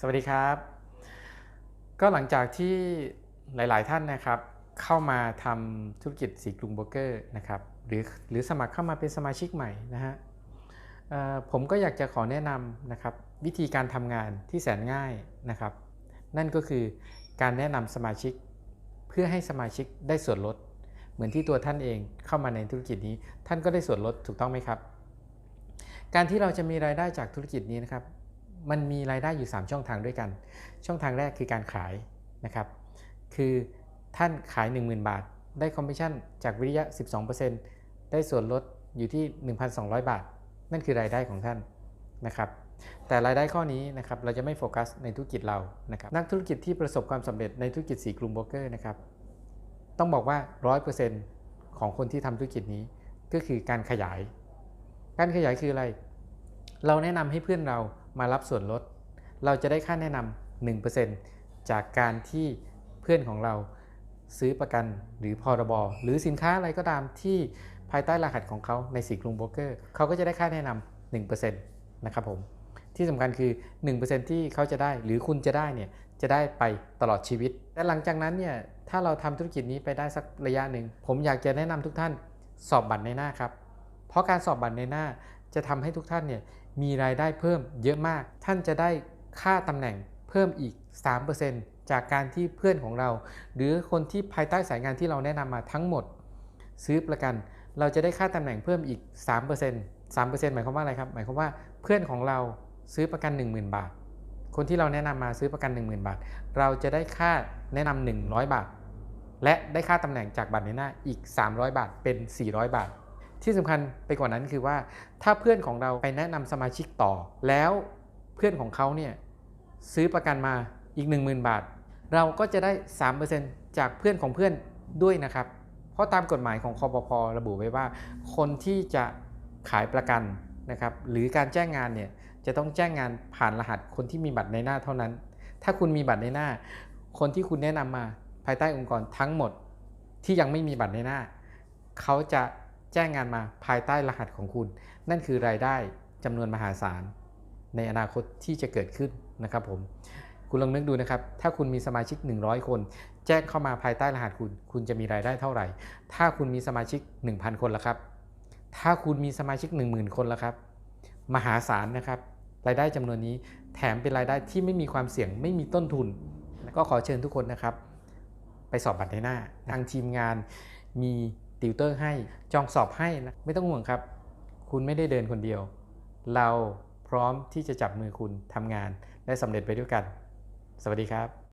สวัสดีครับ ก็หลังจากที่หลาย ๆ ท่านนะครับ เข้ามาทำธุรกิจสีกรุงโบรกเกอร์นะครับหรือหรือสมัครเข้ามาเป็นสมาชิกใหม่นะฮะผมก็อยากจะขอแนะนำนะครับ วิธีการทำงานที่แสนง่ายนะครับ นั่นก็คือการแนะนำสมาชิก เพื่อให้สมาชิกได้ส่วนลด เหมือนที่ตัวท่านเองเข้ามาในธุรกิจนี้ ท่านก็ได้ส่วนลดถูกต้องไหมครับ การที่เราจะมีรายได้จากธุรกิจนี้นะครับ มันมีรายได้อยู่ 3 ช่องทางด้วยกัน ช่องทางแรกคือการขายนะครับ คือท่านขาย 10,000 บาท ได้คอมมิชชั่นจากวิริยะ 12%ได้ส่วนลดอยู่ที่ 1,200 บาท นั่นคือรายได้ของท่านนะครับ แต่รายได้ข้อนี้นะครับเราจะไม่โฟกัสในธุรกิจเรานะครับ นักธุรกิจที่ประสบความสำเร็จในธุรกิจสีกลุ่มโบรกเกอร์นะครับ ต้องบอกว่า 100%ของคนที่ทำธุรกิจนี้ก็คือการขยาย การขยายคืออะไร เราแนะนำให้เพื่อนเรา มารับส่วนลด เราจะได้ค่าแนะนำ1%จากการที่เพื่อนของเราซื้อประกันหรือพรบหรือสินค้าอะไรก็ตามที่ภายใต้รหัสของเขาในสีกรุงโบรกเกอร์เขาก็จะได้ค่าแนะนำ1%นะครับผม ที่สำคัญคือ 1%ที่เขาจะได้หรือคุณจะได้เนี่ยจะได้ไปตลอดชีวิต และหลังจากนั้นเนี่ยถ้าเราทำธุรกิจนี้ไปได้สักระยะหนึ่ง ผมอยากจะแนะนำทุกท่านสอบบัตรในหน้าครับ เพราะการสอบบัตรในหน้า จะทำให้ทุกท่านเนี่ยมีรายได้เพิ่มเยอะมาก ท่านจะได้ค่าตำแหน่งเพิ่มอีก 3%จากการที่เพื่อนของเรา หรือคนที่ภายใต้สายงานที่เราแนะนำมาทั้งหมด ซื้อประกัน เราจะได้ค่าตำแหน่งเพิ่มอีก 3% 3%หมายความว่าอะไรครับ หมายความว่าเพื่อนของเราซื้อประกัน 10,000 บาท คนที่เราแนะนำมาซื้อประกัน 10,000 บาท เราจะได้ค่าแนะนำ100 บาท และได้ค่าตำแหน่งจากบัตรในหน้าอีก 300 บาทเป็น 400 บาท ที่สำคัญไปกว่านั้นคือว่าถ้าเพื่อนของเราไปแนะนำสมาชิกต่อ แล้วเพื่อนของเขาเนี่ยซื้อประกันมาอีก 10,000 บาท เราก็จะได้ 3%จากเพื่อนของเพื่อนด้วยนะครับ เพราะตามกฎหมายของคอปพระบุไว้ว่า คนที่จะขายประกันนะครับหรือการแจ้งงานเนี่ยจะต้องแจ้งงานผ่านรหัสคนที่มีบัตรในหน้าเท่านั้น ถ้าคุณมีบัตรในหน้า คนที่คุณแนะนำมาภายใต้องค์กรทั้งหมดที่ยังไม่มีบัตรในหน้า เขาจะ แจ้งงานมาภายใต้รหัสของคุณ นั่นคือรายได้จำนวนมหาศาล ในอนาคตที่จะเกิดขึ้นนะครับผม คุณลองนึกดูนะครับ ถ้าคุณมีสมาชิก 100 คน แจ้งเข้ามาภายใต้รหัสคุณ คุณจะมีรายได้เท่าไหร่ ถ้าคุณมีสมาชิก 1,000 คนละครับ ถ้าคุณมีสมาชิก 10,000 คนละครับ มหาศาลนะครับ รายได้จำนวนนี้แถมเป็นรายได้ที่ไม่มีความเสี่ยงไม่มีต้นทุน ก็ขอเชิญทุกคนนะครับ ไปสอบบัตรในหน้า ทางทีมงานมี ติวเตอร์ให้จองสอบให้นะไม่ต้องห่วงครับ คุณไม่ได้เดินคนเดียว เราพร้อมที่จะจับมือคุณทำงานและสำเร็จไปด้วยกัน สวัสดีครับ